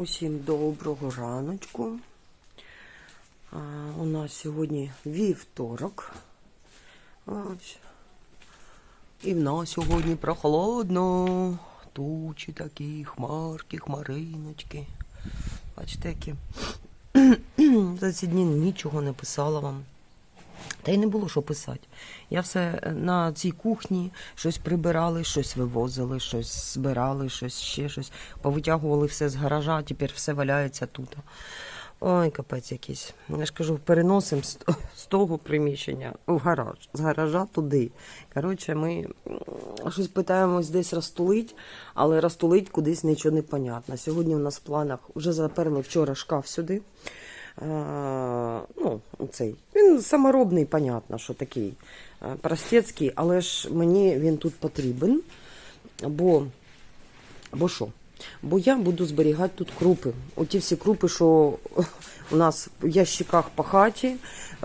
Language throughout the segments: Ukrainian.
Усім доброго раночку. А, у нас сьогодні вівторок. Ось. І в нас сьогодні прохолодно. Тучі такі, хмарки, хмариночки. Бачите, які. За ці дні нічого не писала вам. Та й не було що писати. Я все на цій кухні щось прибирали, щось вивозили, щось збирали, щось ще щось. Повитягували все з гаража, тепер все валяється тут. Ой, капець якийсь. Я ж кажу, переносимо з, з того приміщення в гараж, з гаража туди. Коротше, ми щось питаємось десь розтулить, але розтулить кудись нічого не понятно. Сьогодні у нас в планах вже заперли вчора шкаф сюди. Е, ну, цей. Він саморобний, понятно, що такий е, простецький, але ж мені він тут потрібен. Бо, бо що? Бо я буду зберігати тут крупи. Оті всі крупи, що у нас в ящиках по хаті,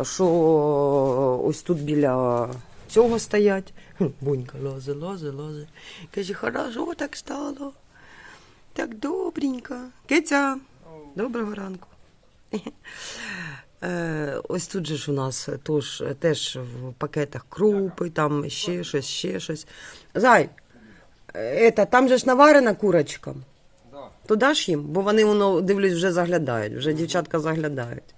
що ось тут біля цього стоять. Бунька лозе, лозе, лозе. Каже, хорошо так стало. Так добренько. Киця, доброго ранку. Е, Ось тут же ж у нас тож, теж в пакетах крупи, там ще щось, ще щось. Зай, е, это, там же ж наварена курочка. То даш їм? Бо вони, воно, дивлюсь, вже заглядають, вже дівчатка заглядають.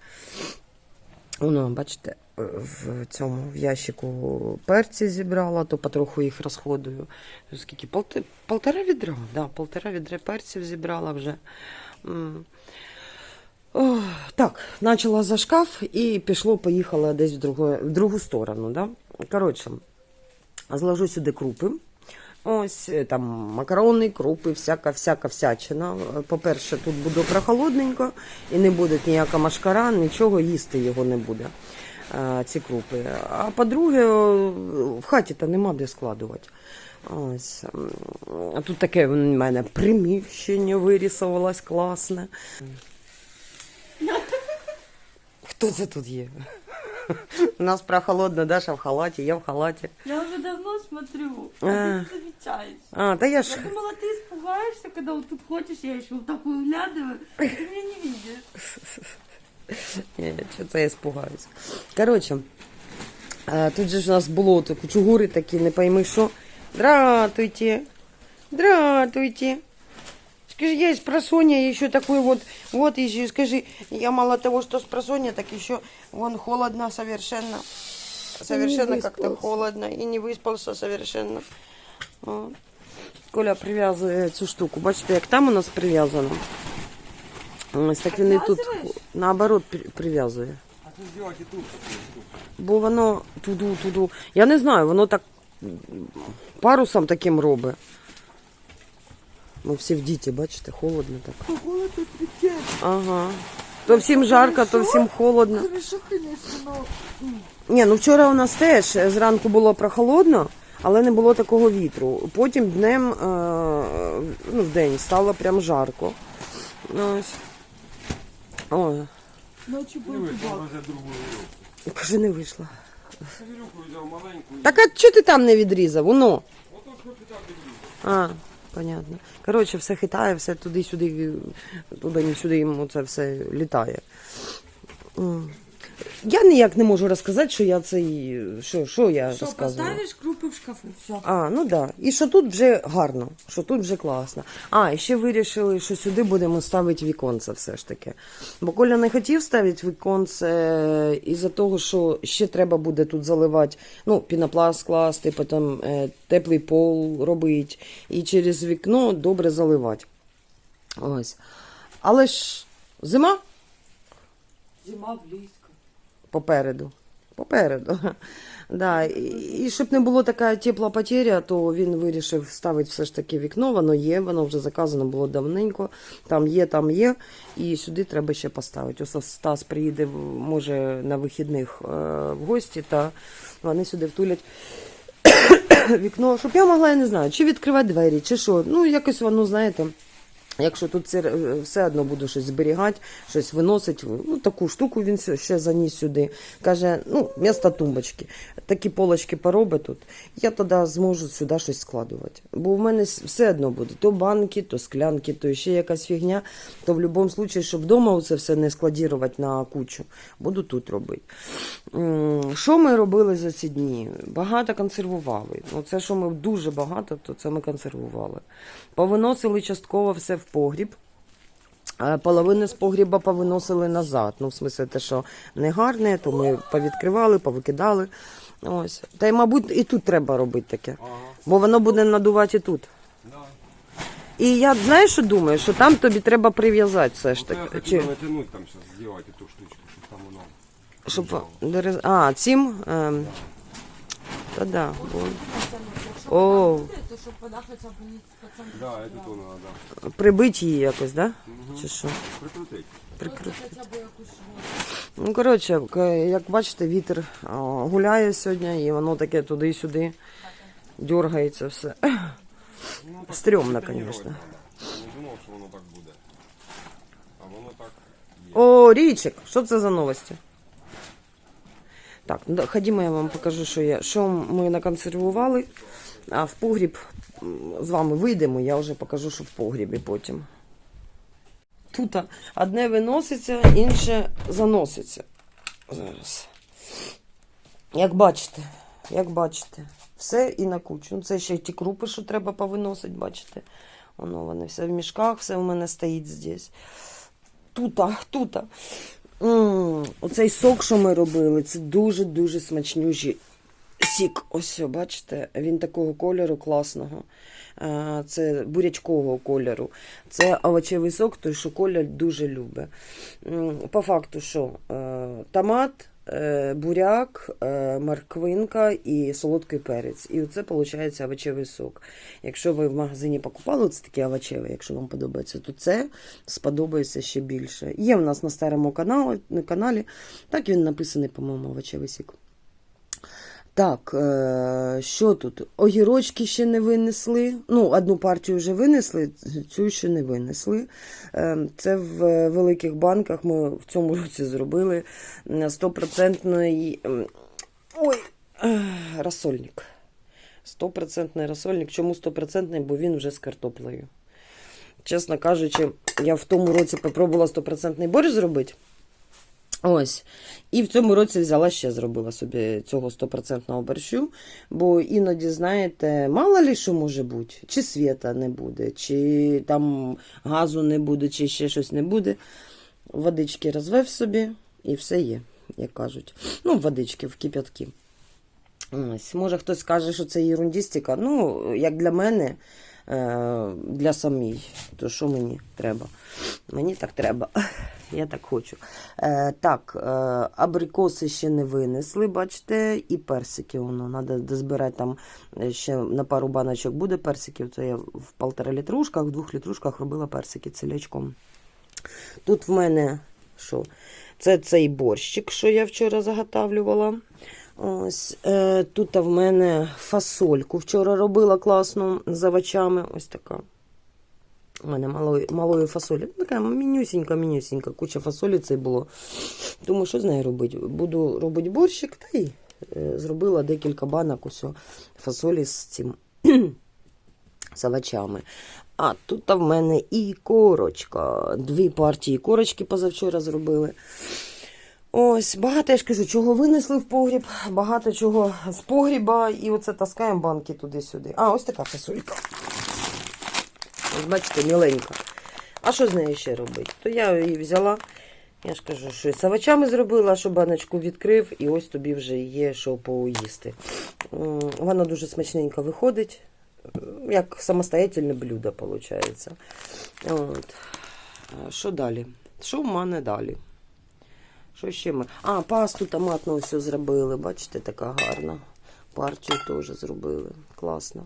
Воно, бачите, е, в цьому в ящику перці зібрала, то потроху їх розходую. Скільки? Полтора відра, да, полтора відра перців зібрала вже. Так, почала за шкаф і пішло, поїхала десь в другу, в другу сторону. Да? Коротше, зложу сюди крупи. Ось е, там макарони, крупи, всяка, всяка всячина. Е, По-перше, тут буде прохолодненько і не буде ніяка машкара, нічого їсти його не буде. е, Ці крупи. А по-друге, в хаті то нема де складувати. Ось. Тут таке в мене приміщення вирісувалось класне. Хто це тут є? У нас прохолодно, Даша в халаті, я в халаті. Я уже давно смотрю, а А. ты не замечаешь. А, та я ж. Я думала, ты испугаешься, когда вот тут хочешь, я еще вот так выглядываю, а ты меня не видишь. Ні, ні, що це я испугаюсь. Коротше, а, тут же ж у нас було то кучугури такі, не пойми що. Дратуйте, дратуйте. Скажи, я из просонья еще такой вот, вот еще, скажи, я мало того, что с просонья, так еще вон холодно совершенно. Совершенно как-то холодно и не выспался совершенно. О. Коля прив'язує цю штуку. Бачите, як там у нас прив'язано. Ось так він і тут наоборот прив'язує. А що зробити тут? тут? Бо воно туду, туду. Я не знаю, воно так парусом таким робить. Ми всі в діті, бачите, холодно так. Холодно отвечать. Ага. То всім жарко, то всім холодно. Хорошо. Ні, ну вчора у нас теж зранку було прохолодно, але не було такого вітру. Потім днем, е, ну, в день стало прям жарко. Ось. Там вже другу каже, не вийшла. І- Так а чого ти там не відрізав? Воно. Ото ж хочу так відрізати. А, понятно. Коротше, все хитає, все туди-сюди, туди-сюди йому це все літає. Я ніяк не можу розказати, що я цей. Що, що я Что, розказувала. поставишь крупы в шкафу? Все. А, ну да. І що тут вже гарно, що тут вже класно. А, і ще вирішили, що сюди будемо ставити віконце все ж таки. Бо Коля не хотів ставити віконце е, із-за того, що ще треба буде тут заливати, ну, пінопласт класти, потім е, теплий пол робити і через вікно добре заливати. Ось. Але ж зима Зима близко. Попереду. Попереду. Да. І, щоб не було така тепла потеря, то він вирішив ставити все ж таки вікно. Воно є, воно вже заказано було давненько. Там є, там є. І сюди треба ще поставити. Ось Стас приїде, може, на вихідних е, в гості, та вони сюди втулять. Вікно, щоб я могла, я не знаю, чи відкривати двері, чи що. Ну, якось воно, знаєте, Якщо тут це, е, все одно буду щось зберігати, щось виносити, ну таку штуку він ще- заніс сюди. Каже, ну, місто тумбочки. Такі полочки поробить тут, я тоді зможу сюди щось складувати. Бо в мене все одно буде. То банки, то склянки, то ще якась фігня. То в будь-якому випадку, щоб вдома це все не складувати на кучу, буду тут робити. Що ми робили за ці дні? Багато консервували. Ну, це, що ми дуже багато, то це ми консервували. Повиносили частково все в погріб. а Половину з погріба повиносили назад. Ну, в смислі, те, що не гарне, то ми повідкривали, повикидали. Ось. Та й, мабуть, і тут треба робити таке. Бо воно буде надувати і тут. І я знаєш, що думаю, що там тобі треба прив'язати все ж я таки. хотів Чи, натягнути там зараз, зробити ту штучку, щоб там воно. щоб, а, цим. Ем, та да, бо... О, То, щоб вона хоча б не пацан. Да, это то надо. прибити її якось, да? Угу. Чи що? Прикрутить. Прикрути. Хоча б якусь Ну, коротше, к- як бачите, вітер а, гуляє сьогодні, і воно таке туди-сюди дергається все. Ну, так Стрьомно, тренувати конечно. надо. Не думав, що воно так буде. А воно так є. О, Річик, що це за новості? Так, ну, да, ходімо, я вам покажу, що я. Що ми наконсервували, а в погріб з вами вийдемо, я вже покажу, що в погрібі потім. Тут одне виноситься, інше заноситься. Зараз. Як бачите, як бачите, все і на кучу. Ну, Це ще й ті крупи, що треба повиносити, бачите. Воно вони все в мішках, все в мене стоїть здесь. Тута, тута. Оцей сок, що ми робили, це дуже-дуже смачнючий сік. Ось, бачите, він такого кольору класного. Це бурячкового кольору. Це овочевий сок, той, що Коля дуже любить. По факту, що е, томат, е, буряк, е, морквинка і солодкий перець. І оце виходить овочевий сок. Якщо ви в магазині покупали це таке овочеве, якщо вам подобається, то це сподобається ще більше. Є в нас на старому каналі, на каналі так він написаний, по-моєму, овочевий сік. Так, е, що тут? Огірочки ще не винесли. Ну, одну партію вже винесли, цю ще не винесли. Е, Це в великих банках ми в цьому році зробили е, стопроцентний ем, ой, е, розсольник. Стопроцентний розсольник. Чому стопроцентний? Бо він вже з картоплею. Чесно кажучи, я в тому році попробувала стопроцентний борщ зробити. Ось. І в цьому році взяла ще зробила собі цього стопроцентного борщу. Бо іноді, знаєте, мало ли що може бути, чи світа не буде, чи там газу не буде, чи ще щось не буде. Водички розвев собі і все є, як кажуть. Ну, водички в кип'ятки. Ось. Може хтось скаже, що це ерундістика. Ну, як для мене, для самій, то що мені треба? Мені так треба. Я так хочу. Е, так, е, абрикоси ще не винесли, бачите, і персики. Воно треба дозбирати там е, ще на пару баночок буде персиків. Це я в полтора літрушках, в двох літрушках робила персики цілячком. Тут в мене що? Це цей борщик, що я вчора заготавлювала. Ось е, тут в мене фасольку вчора робила класно з овочами. Ось така. У мене малої, малої фасолі. Така мінюсінька, мінюсінька. Куча фасолі це було. Думаю, що з нею робити? Буду робити борщик, та й е, зробила декілька банок усього фасолі з цим з овочами. А тут в мене і корочка. Дві партії корочки позавчора зробили. Ось, багато я ж кажу, чого винесли в погріб, багато чого з погріба, і оце таскаємо банки туди-сюди. А, ось така фасолька. Ось бачите, міленька. А що з нею ще робити? То я її взяла, я ж кажу, що з овочами зробила, що баночку відкрив, і ось тобі вже є що поїсти. Вона дуже смачненько виходить, як самостоятельне блюдо, виходить. От. Що далі? Що в мене далі? Що ще ми? А, пасту томатну ось зробили. Бачите, така гарна. Партію теж зробили. Класно.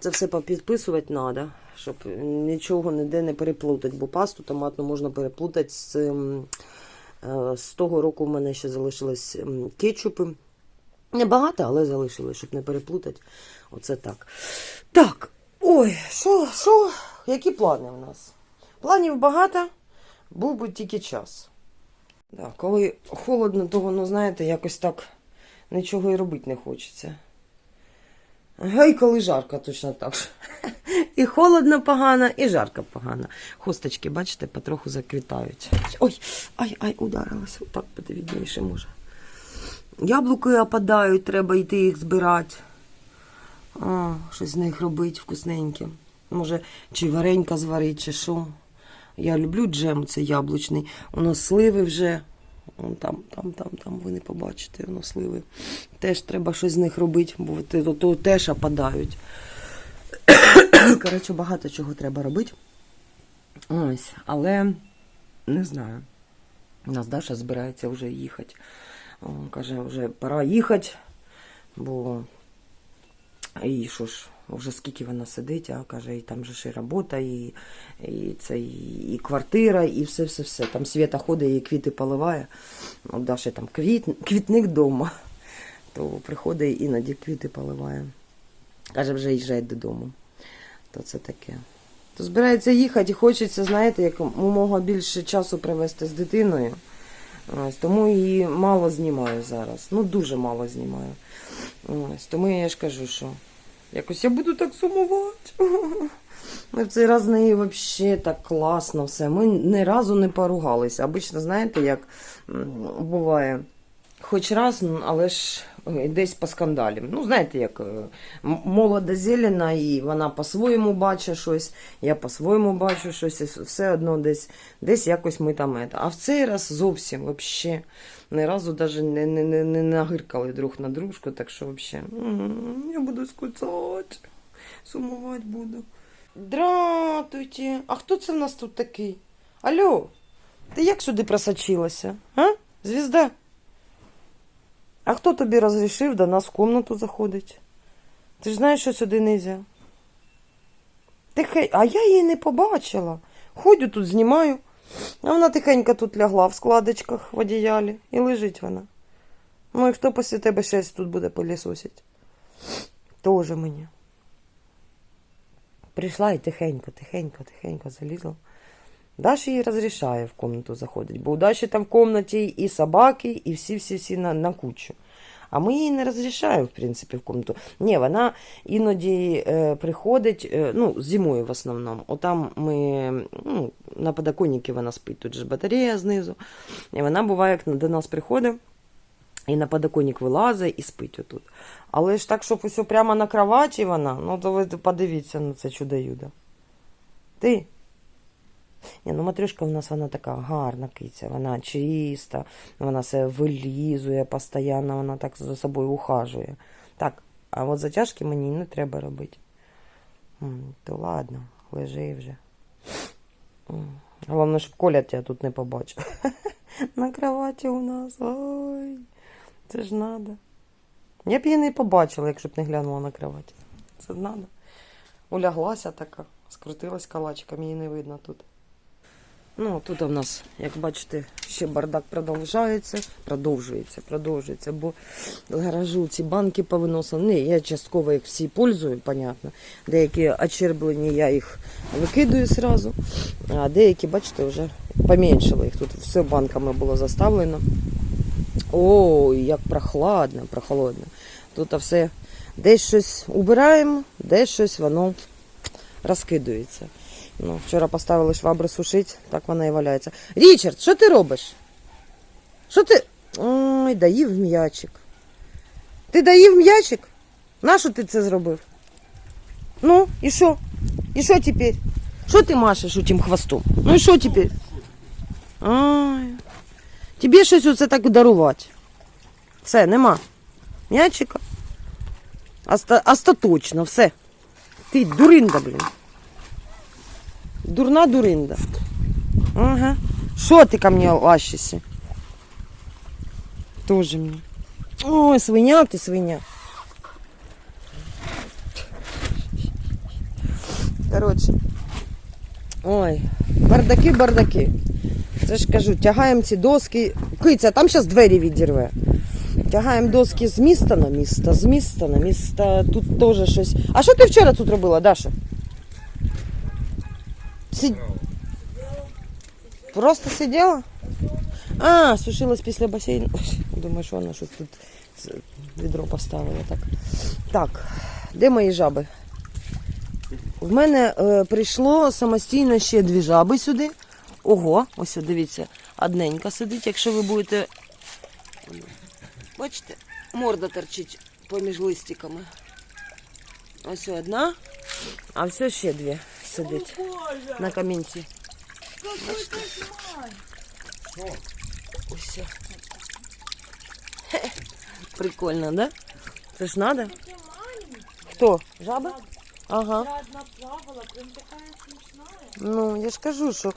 Це все попідписувати треба, щоб нічого ніде не переплутати, бо пасту томатну можна переплутати з. е, З того року в мене ще залишились кетчупи. Небагато, але залишилось, щоб не переплутати. Оце так. Так. Ой, що, що? Які плани в нас? Планів багато, був би тільки час. Да, коли холодно, то воно, знаєте, якось так нічого і робити не хочеться. А й коли жарко, точно так. І холодно погано, і жарко погано. Хусточки, бачите, потроху заквітають. Ой, ай, ай, ударилася. Отак буде може. Яблуки опадають, треба йти їх збирати. А, щось з них робити вкусненьке. Може, чи варенька зварить, чи що. Я люблю джем, це яблучний. У нас сливи вже. Вон там, там, там, там ви не побачите, воно сливи. Теж треба щось з них робити, бо то, то теж опадають. Коротше, багато чого треба робити. Ось, але не знаю. У нас Даша збирається вже їхати. Каже, вже пора їхати, бо і що ж, вже скільки вона сидить, а каже, і там же ж і робота, і, і, це, і, і квартира, і все-все-все. Там Свята ходить і квіти поливає. У Даші там квіт, квітник вдома, то приходить іноді квіти поливає. Каже, вже їжджає додому. То це таке. То збирається їхати і хочеться, знаєте, як мого більше часу провести з дитиною. Ось, тому її мало знімаю зараз. Ну, дуже мало знімаю. Ось, тому я ж кажу, що якось я буду так сумувати. Ми в цей раз з нею взагалі так класно все. Ми ні разу не поругалися. Обично, знаєте, як буває. Хоч раз, але ж десь по скандалі. Ну, знаєте, як е, молода зелена, і вона по-своєму бачить щось, я по-своєму бачу щось, і все одно десь, десь якось ми там. А в цей раз зовсім взагалі ні разу навіть не, не, не, не нагиркали друг на дружку, так що взагалі я буду скучати, сумувати буду. Дратуйте, а хто це в нас тут такий? Алло, ти як сюди просочилася? А? Звізда? А хто тобі розрішив до нас в комнату заходить? Ти ж знаєш, що сюди не можна. Тихе... А я її не побачила. Ходю тут, знімаю. А вона тихенько тут лягла в складочках в одіялі і лежить вона. Ну і хто після тебе щось тут буде пилісосить? Тоже мені. Прийшла і тихенько, тихенько, тихенько залізла. Даша їй розрішає в комнату заходить, бо у Даші там в комнаті і собаки, і всі-всі-всі на, на кучу. А ми їй не розрішаємо, в принципі, в комнату. Ні, вона іноді е, приходить, е, ну, зимою в основному. Отам ми ну, на подоконнику вона спить, тут же батарея знизу. І вона буває, як до нас приходить, і на подоконник вилазить і спить отут. Але ж так, щоб усе прямо на кроваті вона, ну то ви подивіться на це чудо-юдо. Ти? Ні, ну матрюшка в нас вона така гарна киця, вона чиста, вона себе вилізує постійно, вона так за собою ухажує. Так, а от затяжки мені не треба робити. То ладно, лежи вже. Головне, щоб Коля тебе тут не побачив. На кроваті у нас. Ой, це ж надо. Я б її не побачила, якщо б не глянула на кровать. Це надо. Уляглася така, скрутилась калачиком, її не видно тут. Ну, тут у нас, як бачите, ще бардак продовжується, продовжується, продовжується, бо з гаражу ці банки повиносили. Я частково їх всі пользую, понятно. Деякі очерблені, я їх викидаю сразу, а деякі, бачите, вже поменшили їх. Тут все банками було заставлено. Ой, як прохладно, прохолодно. Тут все десь щось убираємо, десь щось воно розкидується. Ну, вчора поставили швабри сушити, так вона і валяється. Річард, що ти робиш? Що ти. Ой, доїв м'ячик. Ти доїв м'ячик? Нащо ти це зробив? Ну, і що? І що тепер? Що ти машеш у тим хвостом? Ну і що тепер? Ай. Тобі щось оце так дарувати. Все, нема. М'ячика. Оста... Остаточно, все. Ти дуринда, блін. Дурна дуринда. Ага. Що ти ко мне лащишся? Тоже мені. Ой, свиня ти свиня. Коротше. Ой, бардаки, бардаки. Це ж кажу, тягаємо ці доски. Киця, там зараз двері відірве. Тягаємо доски з міста на місто, з міста на місто. Тут теж щось. А що ти вчора тут робила, Даша? Сид... Просто сиділа? А, сушилась після басейну. Думаю, що вона щось тут відро поставила. Так. так, де мої жаби? В мене е, прийшло самостійно ще дві жаби сюди. Ого, ось дивіться, одненька сидить, якщо ви будете. Бачите, морда торчить поміж листиками. Ось одна, а все ще дві сидить Боже, на камінці. какой кошмар. Ось. о. Хе, Прикольно, да? Це ж надо? Такая маленькая. Хто? Жаба? Ага. Я одна плавала, прям такая смешная. Ну, я ж кажу, що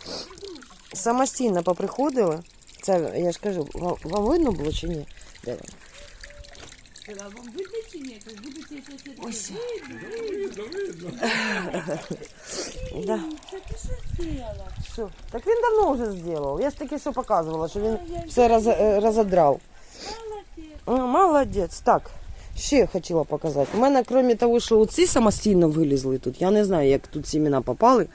самостійно поприходили. Це, я ж кажу, вам, вам видно було чи ні? Де вам? Вам видно чи ні? Как будете соседи. Ось. Видно, видно. Да. Що? Так він давно вже зробив. Я ж таки що показувала, що він все роз, е, розодрав. А, молодець. Так, ще хотіла показати. У мене, крім того, що оці самостійно вилізли тут, я не знаю, як тут сімена попали,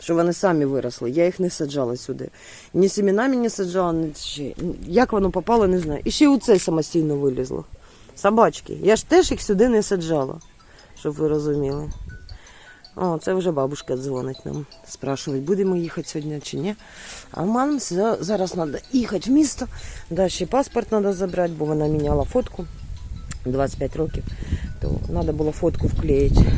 що вони самі виросли. Я їх не саджала сюди. Ні семенами не саджала, ні ще. Як воно попало, не знаю. І ще оце самостійно вилізло. Собачки. Я ж теж їх сюди не саджала, щоб ви розуміли. О, це вже бабушка дзвонить нам, спрашують, будемо їхати сьогодні чи ні. А мам зараз треба їхати в місто. Да, ще паспорт треба забрати, бо вона міняла фотку 25 років. То треба було фотку вклеїти.